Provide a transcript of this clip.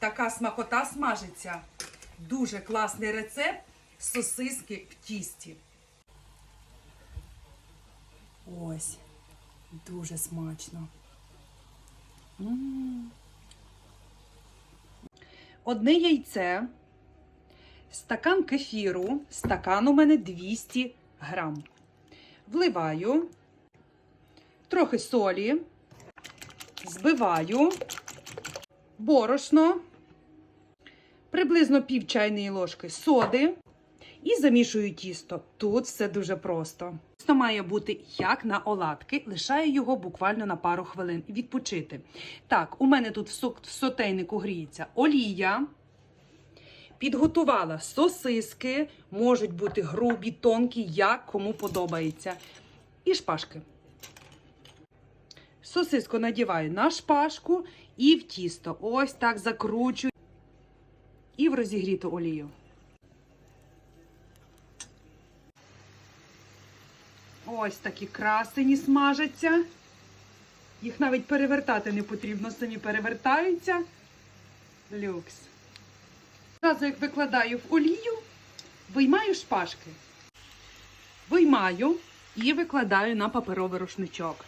така смакота смажиться. Дуже класний рецепт сосиски в тісті. Ось, дуже смачно. М. Одне яйце, стакан кефіру, стакан у мене 200 грам. Вливаю трохи солі, збиваю, борошно, приблизно пів чайної ложки соди і замішую тісто. Тут все дуже просто. Тісто має бути як на оладки, лишаю його буквально на пару хвилин відпочити. Так, у мене тут в сотейнику гріється олія. Підготувала сосиски, можуть бути грубі, тонкі, як кому подобається. І шпажки. Сосиску надіваю на шпажку і в тісто. Ось так закручую і в розігріту олію. Ось такі красені смажаться. Їх навіть перевертати не потрібно, самі перевертаються. Люкс. Одразу як викладаю в олію, виймаю шпажки. Виймаю і викладаю на паперовий рушничок.